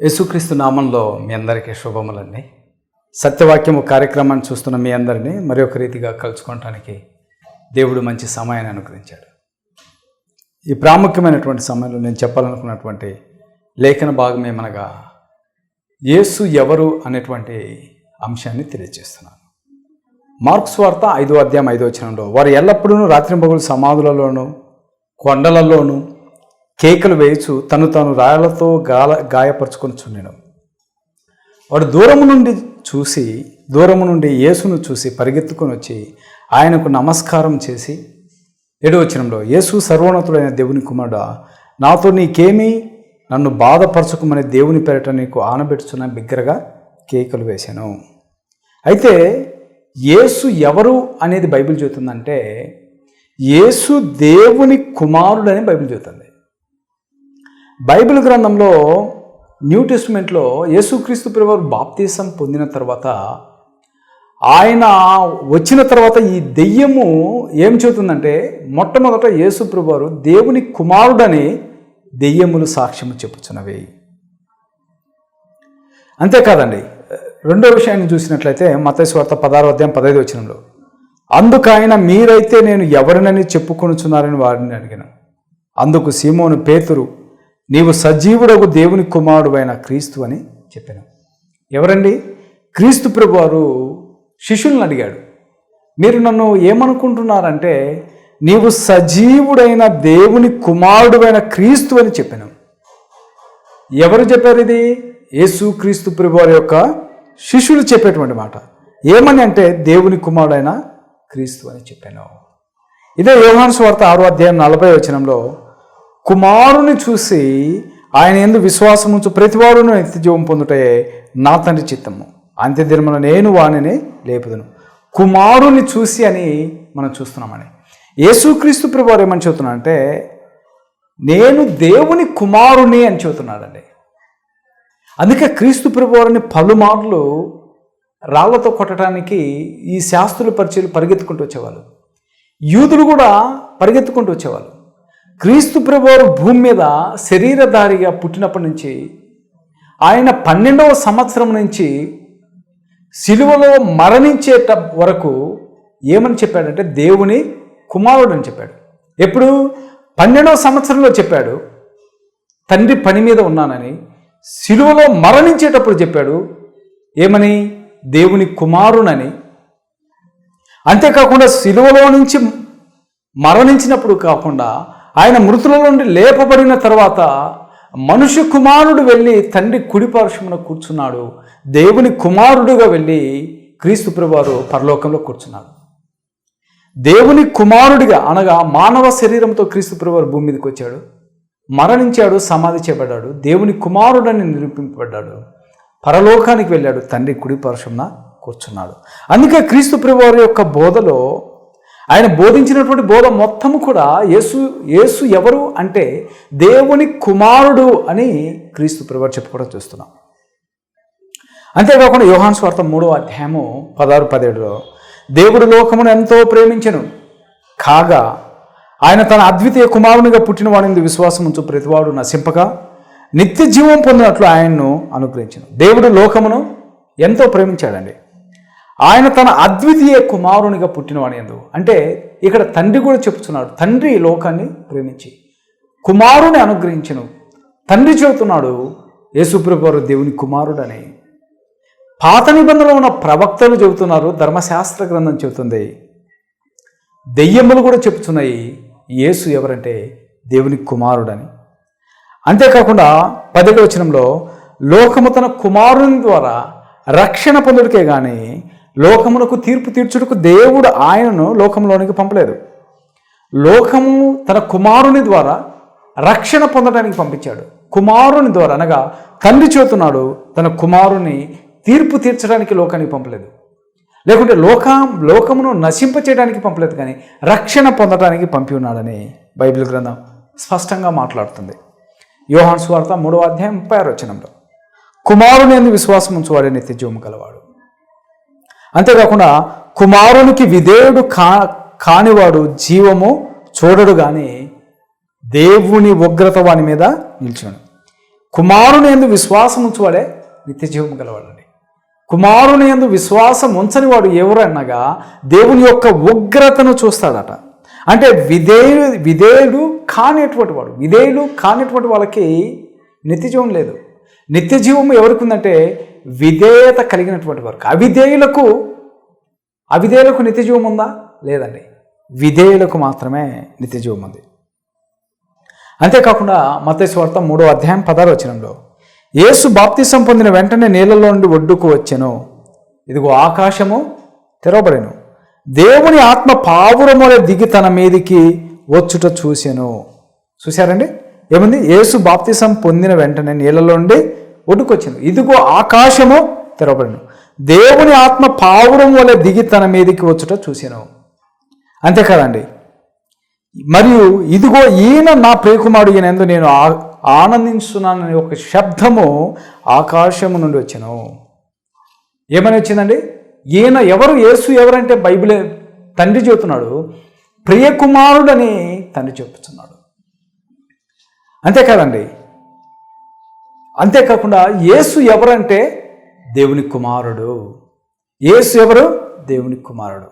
యేసుక్రీస్తు నామంలో మీ అందరికీ శుభములండి. సత్యవాక్యము కార్యక్రమాన్ని చూస్తున్న మీ అందరినీ మరి ఒక రీతిగా కలుసుకోవటానికి దేవుడు మంచి సమయాన్ని అనుగ్రహించాడు. ఈ ప్రాముఖ్యమైనటువంటి సమయంలో నేను చెప్పాలనుకున్నటువంటి లేఖన భాగం ఏమనగా యేసు ఎవరు అనేటువంటి అంశాన్ని తెలియజేస్తున్నాను. మార్క్స్ వార్త ఐదో అధ్యాయం ఐదో వచనంలో వారు ఎల్లప్పుడూ రాత్రింబగులు సమాధులలోనూ కొండలలోనూ కేకలు వేయచు తను తాను రాళ్ళతో గాల గాయపరుచుకొని చుండెను. వాడు దూరము నుండి చూసి దూరము నుండి యేసును చూసి పరిగెత్తుకొని వచ్చి ఆయనకు నమస్కారం చేసి ఏడవచనంలో యేసు సర్వోన్నతుడైన దేవుని కుమారుడా నాతో నీకేమీ నన్ను బాధపరచుకోమని దేవుని పేరట నీకు ఆనబెట్టుచున్న బిగ్గరగా కేకలు వేశాను. అయితే యేసు ఎవరు అనేది బైబిల్ చెబుతుందంటే యేసు దేవుని కుమారుడని బైబిల్ చెబుతుంది. బైబిల్ గ్రంథంలో న్యూ టెస్ట్మెంట్లో యేసుక్రీస్తు ప్రభువారు బాప్తీసం పొందిన తర్వాత ఆయన వచ్చిన తర్వాత ఈ దెయ్యము ఏం చెబుతుందంటే మొట్టమొదట యేసు ప్రభువారు దేవుని కుమారుడని దెయ్యములు సాక్ష్యము చెప్పుచున్నవి. అంతేకాదండి రెండో విషయాన్ని చూసినట్లయితే మతేశ్వార్త పదారో అధ్యాయం పదహైదు వచ్చినంలో అందుకైన మీరైతే నేను ఎవరినని చెప్పుకొనుచున్నారని వారిని అడిగాను. అందుకు సీమోను పేతురు నీవు సజీవుడకు దేవుని కుమారుడు అయిన క్రీస్తు అని చెప్పాను. ఎవరండి? క్రీస్తు ప్రభు వారు శిష్యులను అడిగాడు. మీరు నన్ను ఏమనుకుంటున్నారంటే నీవు సజీవుడైన దేవుని కుమారుడు అయిన క్రీస్తు అని చెప్పాను. ఎవరు చెప్పారు ఇది? యేసు క్రీస్తు ప్రభువారి యొక్క శిష్యులు చెప్పేటువంటి మాట. ఏమని అంటే దేవుని కుమారుడైన క్రీస్తు అని చెప్పాను. ఇదే యోహాను స్వార్త ఆరో అధ్యాయం నలభై వచనంలో కుమారుని చూసి ఆయన ఎందు విశ్వాసం ఉంచు ప్రతివాడును నిత్యజీవం పొందుటే నా తండ్రి చిత్తము. అంత్యదినమున నేను వాణిని లేపుదును. కుమారుని చూసి అని మనం చూస్తున్నామని యేసుక్రీస్తు ప్రభువారు ఏమని చెబుతున్నా అంటే నేను దేవుని కుమారుని అని చెబుతున్నాడండి. అందుకే క్రీస్తు ప్రభువారిని పలుమార్లు రాళ్ళతో కొట్టడానికి ఈ శాస్త్రుల పరిచయలు పరిగెత్తుకుంటూ వచ్చేవాళ్ళు. యూదులు కూడా పరిగెత్తుకుంటూ వచ్చేవాళ్ళు. క్రీస్తు ప్రభువారు భూమి మీద శరీరధారిగా పుట్టినప్పటి నుంచి ఆయన పన్నెండవ సంవత్సరం నుంచి సిలువలో మరణించేట వరకు ఏమని చెప్పాడంటే దేవుని కుమారుడు అని చెప్పాడు. ఎప్పుడు? పన్నెండవ సంవత్సరంలో చెప్పాడు తండ్రి పని మీద ఉన్నానని. సిలువలో మరణించేటప్పుడు చెప్పాడు ఏమని? దేవుని కుమారునని అంతేకాకుండా సిలువలో నుంచి మరణించినప్పుడు కాకుండా ఆయన మృతుల నుండి లేపబడిన తర్వాత మనుష్య కుమారుడు వెళ్ళి తండ్రి కుడిపార్శ్వమున కూర్చున్నాడు. దేవుని కుమారుడుగా వెళ్ళి క్రీస్తు ప్రభువారు పరలోకంలో కూర్చున్నాడు దేవుని కుమారుడిగా అనగా మానవ శరీరంతో క్రీస్తు ప్రభువారు భూమి మీదకి వచ్చాడు. మరణించాడు సమాధి చేయబడ్డాడు. దేవుని కుమారుడని నిరూపింపబడ్డాడు. పరలోకానికి వెళ్ళాడు తండ్రి కుడిపార్శ్వమున కూర్చున్నాడు. అందుకే క్రీస్తు ప్రభువారి యొక్క బోధలో ఆయన బోధించినటువంటి బోధ మొత్తము కూడా యేసు యేసు ఎవరు అంటే దేవుని కుమారుడు అని క్రీస్తు ప్రభు చెప్పుకోవడం చూస్తున్నాం. అంతేకాకుండా యోహాన్ స్వార్థం మూడో అధ్యాయము పదహారు పదిహేడులో దేవుడు లోకమును ఎంతో ప్రేమించను. కాగా ఆయన తన అద్వితీయ కుమారునిగా పుట్టిన వాడిని విశ్వాసం ఉంచు ప్రతివాడు నశింపగా నిత్య జీవం పొందినట్లు ఆయన్ను అనుగ్రహించను. దేవుడు లోకమును ఎంతో ప్రేమించాడండి. ఆయన తన అద్వితీయ కుమారునిగా పుట్టినవాడు ఎందు. అంటే ఇక్కడ తండ్రి కూడా చెప్తున్నాడు తండ్రి లోకాన్ని ప్రేమించి కుమారుని అనుగ్రహించను. తండ్రి చెబుతున్నాడు యేసుప్రభు దేవుని కుమారుడని. పాత నిబంధనలో ఉన్న ప్రవక్తలు చెబుతున్నారు ధర్మశాస్త్ర గ్రంథం చెబుతుంది. దెయ్యములు కూడా చెబుతున్నాయి యేసు ఎవరంటే దేవుని కుమారుడని. అంతేకాకుండా పదవి వచనంలో లోకము తన కుమారుని ద్వారా రక్షణ పొందుడికే కానీ లోకమునకు తీర్పు తీర్చుటకు దేవుడు ఆయనను లోకంలోనికి పంపలేదు. లోకము తన కుమారుని ద్వారా రక్షణ పొందడానికి పంపించాడు. కుమారుని ద్వారా అనగా తండ్రి చేతున్నాడు తన కుమారుని తీర్పు తీర్చడానికి లోకానికి పంపలేదు. లేకుంటే లోక లోకమును నశింప చేయడానికి పంపలేదు కానీ రక్షణ పొందడానికి పంపి ఉన్నాడని బైబిల్ గ్రంథం స్పష్టంగా మాట్లాడుతుంది. యోహాన్ స్వార్త మూడవ అధ్యాయం ముప్పై ఆరు వచనంలో కుమారుని అందు విశ్వాసం ఉంచువాడే నిత్య కలవాడు అంతేకాకుండా కుమారునికి విధేయుడు కా కానివాడు జీవము చూడడు కానీ దేవుని ఉగ్రత వాని మీద నిల్చును కుమారుని ఎందు విశ్వాసం ఉంచువాడే నిత్య జీవం గలవాడండి. కుమారుని ఎందు విశ్వాసం ఉంచని వాడు ఎవరు అనగా దేవుని యొక్క ఉగ్రతను చూస్తాడట. అంటే విధేయుడు విధేయుడు కానిటువంటి వాడు విధేయుడు కానిటువంటి వాళ్ళకి నిత్య జీవం లేదు. నిత్య జీవం ఎవరికి ఉందంటే విధేయత కలిగినటువంటి వారు. అవిధేయులకు అవిధేయులకు నిత్యజీవం ఉందా? లేదండి. విధేయులకు మాత్రమే నిత్యజీవం ఉంది. అంతేకాకుండా మతేశ్వార్త మూడో అధ్యాయం పదారు వచనంలో యేసు బాప్తిసం పొందిన వెంటనే నీళ్ళలో నుండి ఒడ్డుకు వచ్చెను. ఇదిగో ఆకాశము తెరవబడెను. దేవుని ఆత్మ పావురముల దిగి తన మీదికి వచ్చుట చూశాను చూశారండి? ఏముంది? యేసు బాప్తిసం పొందిన వెంటనే నీళ్ళలో నుండి ఒడ్డుకొచ్చింది ఇదిగో ఆకాశము తెరవబడిను. దేవుని ఆత్మ పావురం వలె దిగి తన మీదకి వచ్చుట చూసాను అంతేకాదండి మరియు ఇదిగో ఈయన నా ప్రియకుమారుడు ఈయనందు నేను ఆ- ఆనందించున్నానని ఒక శబ్దము ఆకాశము నుండి వచ్చాను ఏమని వచ్చిందండి? ఈయన ఎవరు? యేసు ఎవరంటే బైబిలే తండ్రి చెబుతున్నాడు. ప్రియకుమారుడని తండ్రి చెప్పుతున్నాడు అంతేకాదండి అంతేకాకుండా యేసు ఎవరంటే దేవుని కుమారుడు. యేసు ఎవరు? దేవుని కుమారుడు.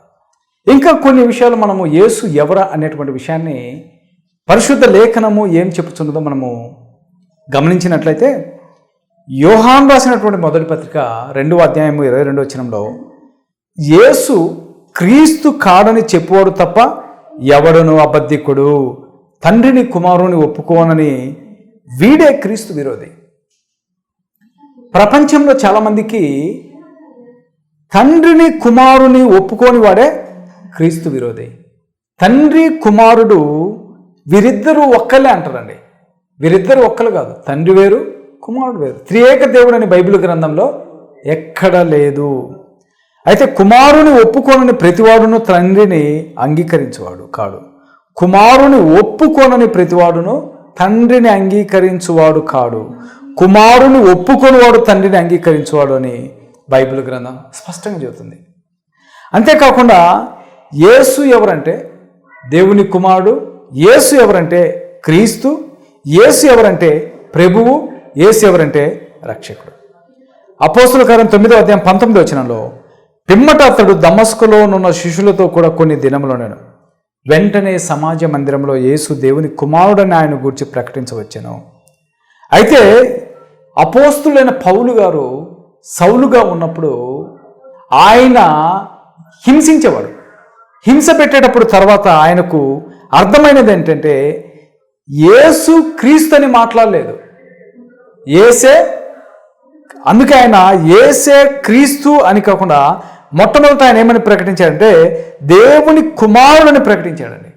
ఇంకా కొన్ని విషయాలు మనము యేసు ఎవర అనేటువంటి విషయాన్ని పరిశుద్ధ లేఖనము ఏం చెప్పుచున్నదో మనము గమనించినట్లయితే యోహాన్ రాసినటువంటి మొదటి పత్రిక రెండవ అధ్యాయము ఇరవై రెండవ వచనంలో యేసు క్రీస్తు కాడని చెప్పువాడు తప్ప ఎవడను అబద్ధికుడు? తండ్రిని కుమారుని ఒప్పుకోనని వీడే క్రీస్తు విరోధి. ప్రపంచంలో చాలామందికి తండ్రిని కుమారుని ఒప్పుకోని వాడే క్రీస్తు విరోధి. తండ్రి కుమారుడు వీరిద్దరూ ఒక్కలే అంటారండి. వీరిద్దరు ఒక్కలు కాదు తండ్రి వేరు కుమారుడు వేరు. త్రియేక దేవుడు అని బైబిల్ గ్రంథంలో ఎక్కడ లేదు. అయితే కుమారుని ఒప్పుకోనని ప్రతివాడును తండ్రిని అంగీకరించేవాడు కాడు. కుమారుని ఒప్పుకోనని ప్రతివాడును తండ్రిని అంగీకరించువాడు కాడు. కుమారుని ఒప్పుకొనివాడు తండ్రిని అంగీకరించువాడు అని బైబిల్ గ్రంథం స్పష్టంగా చెబుతుంది. అంతేకాకుండా యేసు ఎవరంటే? దేవుని కుమారుడు. యేసు ఎవరంటే? క్రీస్తు. యేసు ఎవరంటే? ప్రభువు. యేసు ఎవరంటే? రక్షకుడు. అపోస్తుల కార్యం తొమ్మిదో అధ్యాయం పంతొమ్మిది వచనంలో పిమ్మట అతడు దమస్కులోనున్న శిష్యులతో కూడా కొన్ని దినములో నేను వెంటనే సమాజ మందిరంలో యేసు దేవుని కుమారుడని ఆయన గురించి ప్రకటించవచ్చాను. అయితే అపోస్తులైన పౌలు గారు సౌలుగా ఉన్నప్పుడు ఆయన హింసించేవాడు. హింస పెట్టేటప్పుడు తర్వాత ఆయనకు అర్థమైనది ఏంటంటే యేసు క్రీస్తు అని మాట్లాడలేదు. ఏసే అందుకే ఆయన ఏసే క్రీస్తు అని కాకుండా మొట్టమొదట ఆయన ఏమని ప్రకటించాడంటే దేవుని కుమారుడని ప్రకటించాడండి.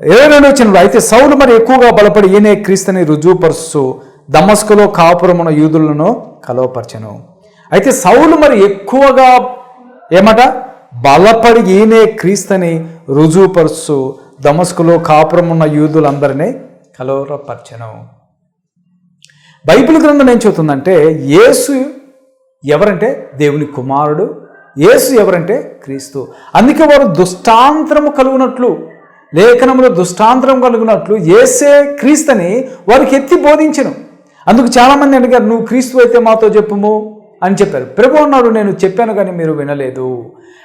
ఇరవై రెండు వచ్చినప్పుడు అయితే సౌలు మరి ఎక్కువగా బలపడి ఈయనే క్రీస్తుని రుజువుపరుస్తూ దమస్కులో కాపురమున యూదులను కలవపరచను. అయితే సౌలు మరి ఎక్కువగా ఏమట? బలపడి ఈయనే క్రీస్తుని రుజువుపరుస్తూ దమస్కులో కాపురమున్న యూదులందరినీ కలవరపరచను. బైబిల్ గ్రంథం ఏం చెబుతుందంటే యేసు ఎవరంటే? దేవుని కుమారుడు. యేసు ఎవరంటే? క్రీస్తు. అందుకే వారు దుష్టాంతరము కలుగునట్లు లేఖనంలో దుష్టాంతరం కలుగునట్లు ఏసే క్రీస్తుని వారికి ఎత్తి బోధించను. అందుకు చాలామంది అడిగారు నువ్వు క్రీస్తు అయితే మాతో చెప్పుము? అని చెప్పారు. ప్రభు అన్నాడు నేను చెప్పాను కానీ మీరు వినలేదు.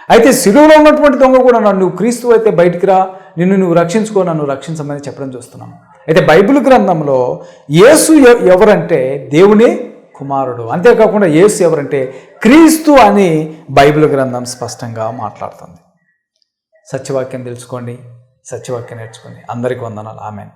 అయితే సిలువలో ఉన్నటువంటి దొంగ కూడా అన్నాడు నువ్వు క్రీస్తు అయితే బయటికి రా నిన్ను నువ్వు రక్షించుకో నన్ను రక్షించమని చెప్పడం చూస్తున్నాం. అయితే బైబిల్ గ్రంథంలో యేసు ఎవరంటే దేవుని కుమారుడు. అంతేకాకుండా యేసు ఎవరంటే క్రీస్తు అని బైబిల్ గ్రంథం స్పష్టంగా మాట్లాడుతుంది. సత్యవాక్యం తెలుసుకోండి సత్యవాక్యం నేర్చుకోండి. అందరికీ వందనాలు. ఆమెను.